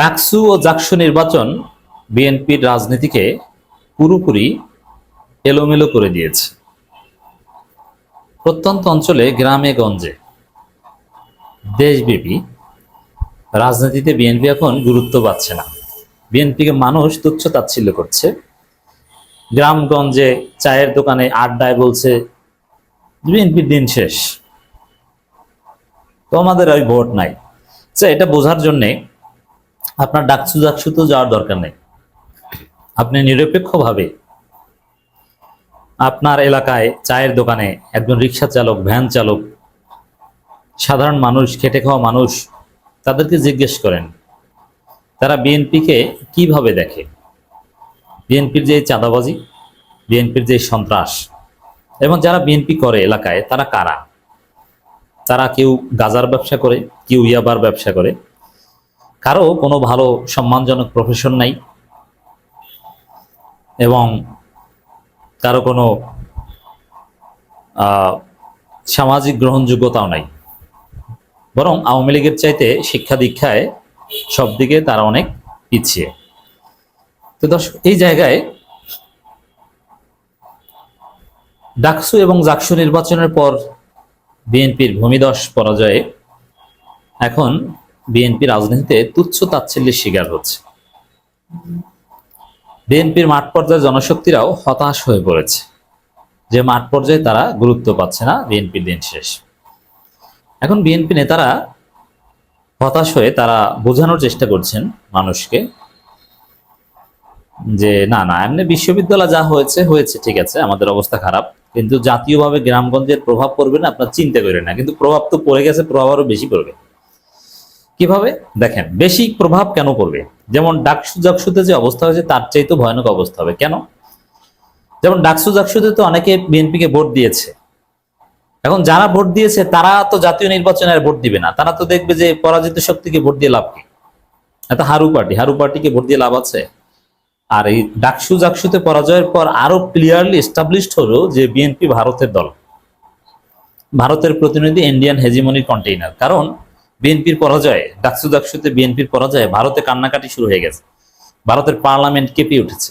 ডাকসু ও জাকসু নির্বাচন বিএনপির রাজনীতিকে পুরোপুরি এলোমেলো করে দিয়েছে। প্রত্যন্ত অঞ্চলে, গ্রামে, গঞ্জে দেশব্যাপী রাজনীতিতে বিএনপি এখন গুরুত্ব পাচ্ছে না। বিএনপিকে মানুষ তুচ্ছ তাচ্ছিল্য করছে। গ্রামগঞ্জে চায়ের দোকানে আড্ডায় বলছে, বিএনপির দিন শেষ। তো আমাদের ওই ভোট নাই। আচ্ছা এটা বোঝার জন্যে আপনার ডাকসু তো যাওয়ার দরকার নেই। আপনি নিরপেক্ষভাবে আপনার এলাকায় চায়ের দোকানে একজন রিক্সা চালক, ভ্যান চালক, সাধারণ মানুষ, খেটে খাওয়া মানুষ, তাদেরকে জিজ্ঞেস করেন, তারা বিএনপিকে কীভাবে দেখে? বিএনপির যে চাঁদাবাজি, বিএনপির যে সন্ত্রাস, এবং যারা বিএনপি করে এলাকায়, তারা কারা? তারা কেউ গাজার ব্যবসা করে, কেউ ইয়াবার ব্যবসা করে কারও কোনো ভালো সম্মানজনক প্রফেশন নাই এবং কারও কোনো সামাজিক গ্রহণযোগ্যতাও নাই। বরং আওয়ামী লীগের চাইতে শিক্ষা দীক্ষায় সব দিকে তারা অনেক পিছিয়ে। তো দর্শক, এই জায়গায় ডাকসু এবং জাকসু নির্বাচনের পর বিএনপির ভূমিদশ পরাজয়ে এখন বিএনপি রাজনীতিতে তুচ্ছ তাচ্ছিল্যের শিকার হচ্ছে। বিএনপির মাঠ পর্যায়ের জনশক্তিরাও হতাশ হয়ে পড়েছে। যে মাঠ পর্যায়ে তারা গুরুত্ব পাচ্ছে না বিএনপির দিন শেষ। এখন বিএনপি নেতারা হতাশ হয়ে তারা বোঝানোর চেষ্টা করছেন মানুষকে যে, না না, এমনি বিশ্ববিদ্যালয় যা হয়েছে হয়েছে, ঠিক আছে, আমাদের অবস্থা খারাপ। কিন্তু জাতীয়ভাবে গ্রামগঞ্জের প্রভাব পড়বে না, আপনার চিন্তা করেন না। কিন্তু প্রভাব তো পড়ে গেছে, প্রভাব আরও বেশি পড়বে। কীভাবে? দেখেন, বেশি প্রভাব কেন পড়বে? যেমন ডাকসু জাকসুতে যে অবস্থা হয়েছে, তার চাইতে ভয়ানক অবস্থা হবে। কেন? যেমন ডাকসু জাকসুতে তো অনেকে বিএনপিকে ভোট দিয়েছে। এখন যারা ভোট দিয়েছে, তারা তো জাতীয় নির্বাচনে আর ভোট দিবে না। তারা তো দেখবে যে পরাজিত শক্তিকে ভোট দিয়ে লাভ কি? এত হারু পার্টি। হারু পার্টিকে ভোট দিয়ে লাভ আছে। আর এই ডাকসু জাকসুতে পরাজয়ের পর আরও ক্লিয়ারলি এস্টাবলিশড হলো যে বিএনপি ভারতের দল। ভারতের প্রতিনিধি ইন্ডিয়ান হেজিমনির কন্টেইনার কারণ বিএনপির পরাজয়ে ডাকসু ডাকসুতে বিএনপির পরাজয়ে ভারতে কান্নাকাটি শুরু হয়ে গেছে। ভারতের পার্লামেন্ট কেঁপে উঠেছে।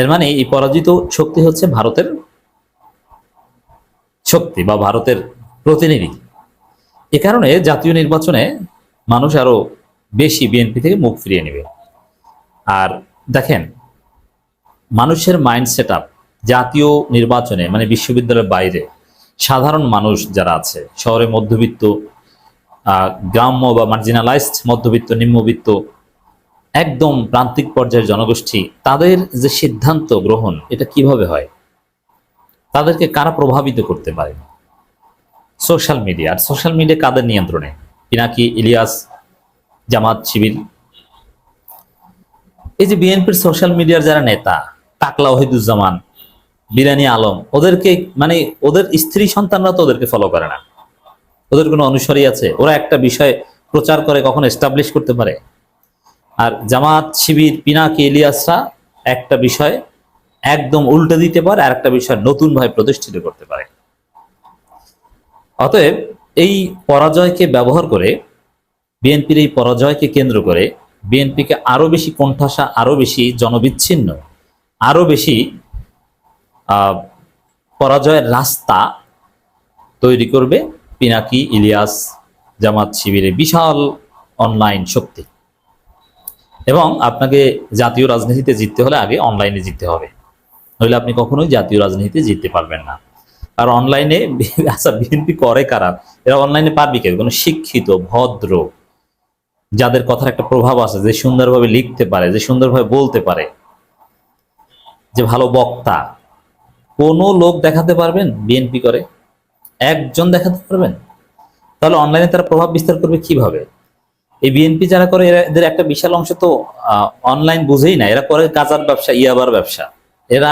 এর মানে এই পরাজিত শক্তি হচ্ছে ভারতের শক্তি বা ভারতের প্রতিনিধি। এ কারণে জাতীয় নির্বাচনে মানুষ আরও বেশি বিএনপি থেকে মুখ ফিরিয়ে নেবে। আর দেখেন, মানুষের মাইন্ড সেট জাতীয় নির্বাচনে মানে বিশ্ববিদ্যালয়ের বাইরে সাধারণ মানুষ যারা আছে, শহরে মধ্যবিত্ত গ্রাম্য বা মার্জিনালাইজড মধ্যবিত্ত, নিম্নবিত্ত, একদম প্রান্তিক পর্যায়ের জনগোষ্ঠী, তাদের যে সিদ্ধান্ত গ্রহণ, এটা কীভাবে হয়? তাদেরকে কারা প্রভাবিত করতে পারে? সোশ্যাল মিডিয়া, আর সোশ্যাল মিডিয়া কাদের নিয়ন্ত্রণে? পিনাকি, ইলিয়াস, জামাত, শিবির। এই যে বিএনপির সোশ্যাল মিডিয়ার যারা নেতা টাকলা ওহিদুজ্জামান, বিরানি আলম, ওদেরকে মানে ওদের স্ত্রী সন্তানরা তো ওদেরকে ফলো করে না। ওদের কোনো অনুসারী আছে? ওরা একটা বিষয় প্রচার করে কখন এস্টাবলিশ করতে পারে? আর জামাত, শিবির, পিনাকি, ইলিয়াসরা একটা বিষয় একদম উল্টে দিতে পারে, আর একটা বিষয় নতুন ভাবে প্রতিষ্ঠিত করতে পারে। অতএব এই পরাজয়কে ব্যবহার করে, বিএনপির এই পরাজয়কে কেন্দ্র করে, বিএনপিকে আরও বেশি কোণঠাসা, আরও বেশি জনবিচ্ছিন্ন, আরও বেশি পরাজয়ের রাস্তা তৈরি করবে। পিনাকি ইলিয়াস জামাত শিবিরের বিশাল অনলাইন শক্তি। এবং আপনাকে জাতীয় রাজনীতিতে জিততে হলে আগে অনলাইনে জিততে হবে। নইলে আপনি কখনোই জাতীয় রাজনীতিতে জিততে পারবেন না। আর অনলাইনে আচ্ছা বিএনপি করে কারা? এরা অনলাইনে পারবি কেউ কোনো শিক্ষিত, ভদ্র, যাদের কথার একটা প্রভাব আছে, যে সুন্দরভাবে লিখতে পারে, যে সুন্দরভাবে বলতে পারে, যে ভালো বক্তা, কোনো লোক দেখাতে পারবেন বিএনপি করে? একজন দেখাতে পারবেন? তাহলে অনলাইনে তারা প্রভাব বিস্তার করবে কীভাবে? এই বিএনপি যারা করে এদের একটা বিশাল অংশ তো অনলাইন বুঝেই না। এরা করে কাজার ব্যবসা, ইয়াবার ব্যবসা। এরা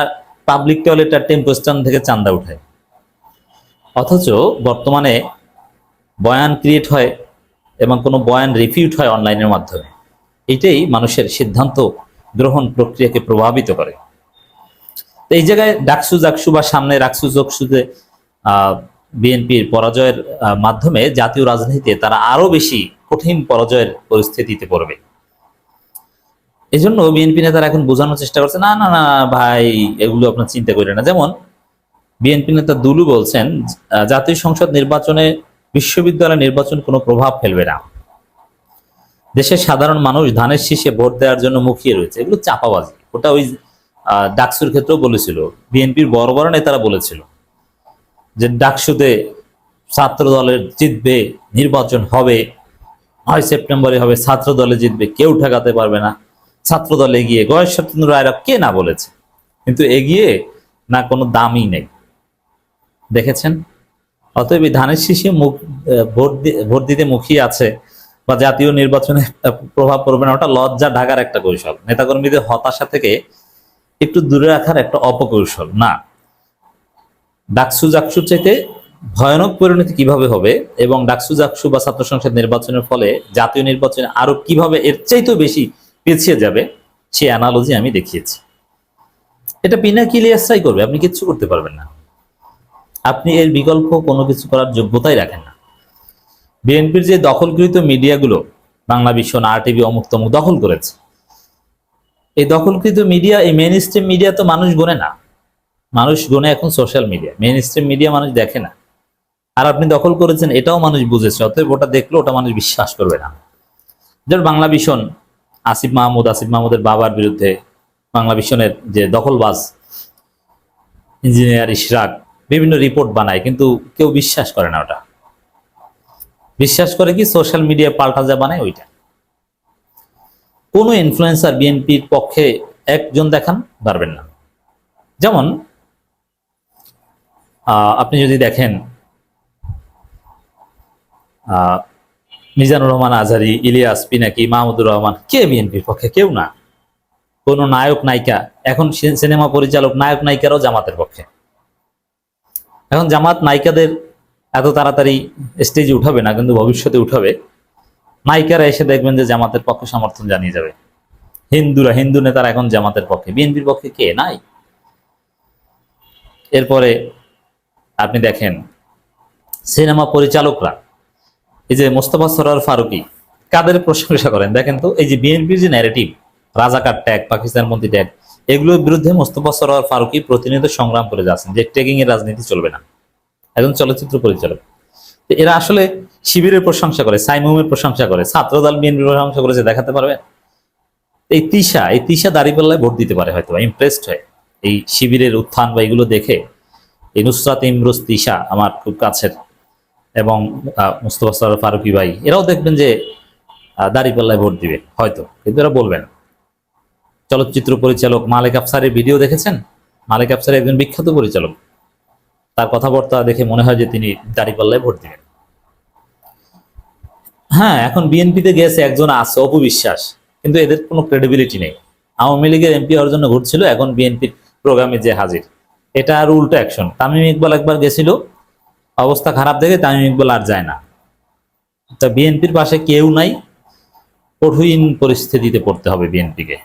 পাবলিক টয়লেট আর টেম্পো স্ট্যান্ড থেকে চান্দা উঠায়। অথচ বর্তমানে বয়ান ক্রিয়েট হয় এবং কোনো বয়ান রিফিউট হয় অনলাইনের মাধ্যমে। এটাই মানুষের সিদ্ধান্ত গ্রহণ প্রক্রিয়াকে প্রভাবিত করে। তো এই জায়গায় ডাকসু জাকসু বা সামনে রাকসু জকসুতে বিএনপির পরাজয়ের মাধ্যমে জাতীয় রাজনীতিতে তারা আরও বেশি কঠিন পরাজয়ের পরিস্থিতিতে পড়বে। এই জন্য বিএনপি নেতারা এখন বোঝানোর চেষ্টা করছে, না না না, ভাই, এগুলো আপনার চিন্তা করেন না। যেমন বিএনপি নেতা দুলু বলছেন জাতীয় সংসদ নির্বাচনে বিশ্ববিদ্যালয় নির্বাচন কোনো প্রভাব ফেলবে না। দেশের সাধারণ মানুষ ধানের শীষে ভোট দেওয়ার জন্য মুখিয়ে রয়েছে। এগুলো চাপাবাজি। ওটা ওই ডাকসুর ক্ষেত্রেও বলেছিল। বিএনপির বড় বড় নেতারা বলেছিল। যে ডাকসুতে ছাত্র দলের জিতবে, নির্বাচন হবে, নয় সেপ্টেম্বরে হবে ছাত্র দলে জিতবে, কেউ ঠেকাতে পারবে না। ছাত্র দলে এগিয়ে গয়েশ সত্যেন্দ্র রায়রা কে না বলেছে? কিন্তু এগিয়ে না কোনো দামই নেই। দেখেছেন? অতএব এই ধানের শীষে মুখ ভোট ভোট দিতে মুখিয়ে আছে বা জাতীয় নির্বাচনে প্রভাব পড়বে না, ওটা লজ্জা ঢাকার একটা কৌশল। নেতাকর্মীদের হতাশা থেকে একটু দূরে রাখার একটা অপকৌশল। না ডাকসু জাকসু চাইতে ভয়ানক পরিণতি কীভাবে হবে এবং ডাকসু জাকসু বা ছাত্র সংসদ নির্বাচনের ফলে জাতীয় নির্বাচনে আরও কীভাবে এর চাইতেও বেশি পিছিয়ে যাবে, সে অ্যানালজি আমি দেখিয়েছি। এটা বিনা কিলিয়াসাই করবে, আপনি কিচ্ছু করতে পারবেন না। আপনি এর বিকল্প কোনো কিছু করার যোগ্যতাই রাখেন না। বিএনপির যে দখলকৃত মিডিয়াগুলো, বাংলা বিশ্ব আর টিভি অমুক তমুক দখল করেছে। এই দখলকৃত মিডিয়া, এই মেন স্ট্রিম মিডিয়া তো মানুষ গোনে না। মানুষ গুনে এখন social media mainstream media মানুষ দেখে না। আর আপনি দখল করেছেন, এটাও মানুষ বুঝেছে, অতএব ওটা দেখল ওটা মানুষ বিশ্বাস করবে না। যেমন বাংলা ভীষণ, আসিফ মাহমুদ, আসিফ মাহমুদের বাবার বিরুদ্ধে বাংলা ভীষণের যে দখলবাজ ইঞ্জিনিয়ার ইশরাক, বিভিন্ন রিপোর্ট বানায়, কিন্তু কেউ বিশ্বাস করে না ওটা। বিশ্বাস করে কি সোশ্যাল মিডিয়া পাল্টা যা বানায় ওইটা। কোনো ইনফ্লুয়েন্সার বিএনপির পক্ষে একজন দেখান, পারবেন না। যেমন আপনি যদি দেখেন মিজানুর রহমান আজহারি, ইলিয়াস পিনাকি, মাহমুদুর রহমান, কে বিএনপির পক্ষে? কেউ না। কোনো নায়ক, নায়িকা। এখন সিনেমা পরিচালক, নায়ক, নায়িকারাও জামাতের পক্ষে। এখন জামাত নায়িকাদের এত তাড়াতাড়ি স্টেজে উঠাবে না, কিন্তু ভবিষ্যতে উঠাবে। নায়িকারা এসে দেখবেন যে জামাতের পক্ষে সমর্থন জানিয়ে যাবে। হিন্দুরা, হিন্দু নেতারা এখন জামাতের পক্ষে। বিএনপির পক্ষে কে? নাই। এরপরে আপনি দেখেন, সিনেমা পরিচালকরা, এই যে মোস্তফা সরার ফারুকি, কাদের প্রশংসা করেন? দেখেন তো, এই যে বিএনপির যে ন্যারেটিভ রাজাকার ট্যাগ পাকিস্তান মন্ত্রী ট্যাগ এগুলোর বিরুদ্ধে মোস্তফা সরোয়ার ফারুকি প্রতিনিয়ত সংগ্রাম করে যাচ্ছেন যে ট্যাগিং এর রাজনীতি চলবে না। একজন চলচ্চিত্র পরিচালক। এরা আসলে শিবিরের প্রশংসা করে, সাইমুমের প্রশংসা করে, ছাত্রদল বিএনপির প্রশংসা করেছে দেখাতে পারবে। এই তিশা এই তিশা দাঁড়িপাল্লায় ভোট দিতে পারে হয়তো ইমপ্রেসড হয়। এই শিবিরের উত্থান বা এগুলো দেখে এই নুসরাত ইমরোজ তিশা আমার খুব কাছের এবং মুস্তফা সরোয়ার ফারুকি ভাই, এরাও দেখবেন যে দাঁড়িপাল্লায় ভোট দিবে, হয়তো, কিন্তু এরা বলবেন চলচ্চিত্র পরিচালক মালিক আফসারের ভিডিও দেখেছেন? মালিক আফসার একজন বিখ্যাত পরিচালক। তার কথাবার্তা দেখে মনে হয় যে তিনি দাঁড়িপাল্লায় ভোট দিবেন। হ্যাঁ এখন বিএনপিতে গেছে একজন আছে অপবিশ্বাস কিন্তু এদের কোনো ক্রেডিবিলিটি নেই। আওয়ামী লীগের এমপি হওয়ার জন্য ঘুরছিল এখন বিএনপির প্রোগ্রামে যে হাজির। এটা আর উল্টো অ্যাকশন তামিম ইকবাল একবার গেছিল, অবস্থা খারাপ দেখে তামিম ইকবাল আর যায় না। তা বিএনপির পাশে কেউ নাই, কঠিন পরিস্থিতিতে পড়তে হবে বিএনপিকে।